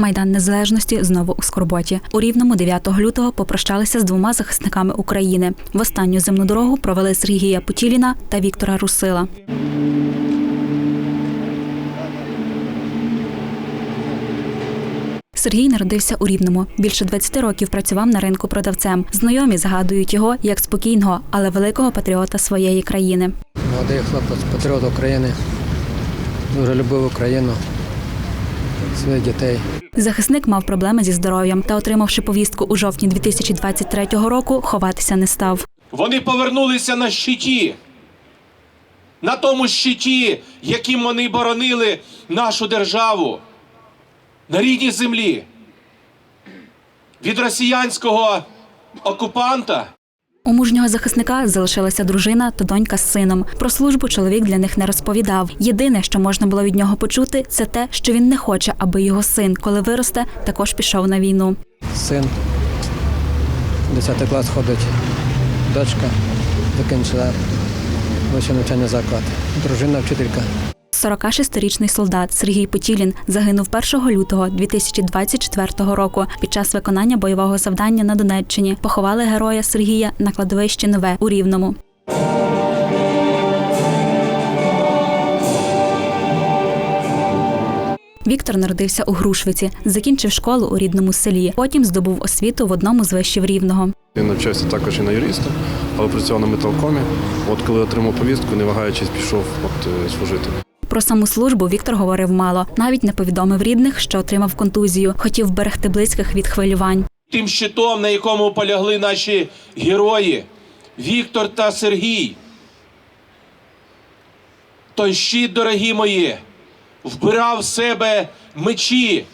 Майдан Незалежності знову у скорботі. У Рівному 9 лютого попрощалися з двома захисниками України. В останню земну дорогу провели Сергія Путіліна та Віктора Русила. Сергій народився у Рівному. Більше 20 років працював на ринку продавцем. Знайомі згадують його як спокійного, але великого патріота своєї країни. Молодий хлопець, патріот України, дуже любив Україну, своїх дітей. Захисник мав проблеми зі здоров'ям та, отримавши повістку у жовтні 2023 року, ховатися не став. Вони повернулися на щиті. На тому щиті, яким вони боронили нашу державу на рідній землі від росіянського окупанта. У мужнього захисника залишилася дружина та донька з сином. Про службу чоловік для них не розповідав. Єдине, що можна було від нього почути, це те, що він не хоче, аби його син, коли виросте, також пішов на війну. Син, 10 клас ходить, дочка закінчила вищий навчальний заклад, дружина вчителька. 46-річний солдат Сергій Потілін загинув 1 лютого 2024 року під час виконання бойового завдання на Донеччині. Поховали героя Сергія на кладовищі Нове у Рівному. Віктор народився у Грушвиці, закінчив школу у рідному селі. Потім здобув освіту в одному з вишів Рівного. Він навчався також і на юриста, але працював на металкомі. От коли отримав повістку, не вагаючись, пішов от, е, служити. Про саму службу Віктор говорив мало, навіть не повідомив рідних, що отримав контузію. Хотів берегти близьких від хвилювань. Тим щитом, на якому полягли наші герої Віктор та Сергій. Той щит, дорогі мої, вбирав в себе мечі,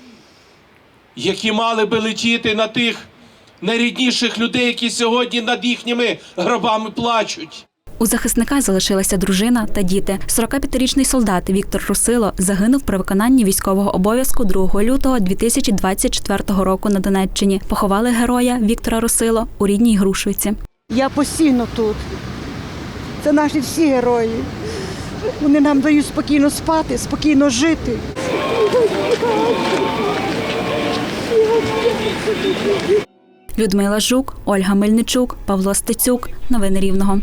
які мали би летіти на тих найрідніших людей, які сьогодні над їхніми гробами плачуть. У захисника залишилася дружина та діти. 45-річний солдат Віктор Русило загинув при виконанні військового обов'язку 2 лютого 2024 року на Донеччині. Поховали героя Віктора Русило у рідній Грушвиці. Я постійно тут. Це наші всі герої. Вони нам дають спокійно спати, спокійно жити. Людмила Жук, Ольга Мельничук, Павло Стецюк. Новини Рівного.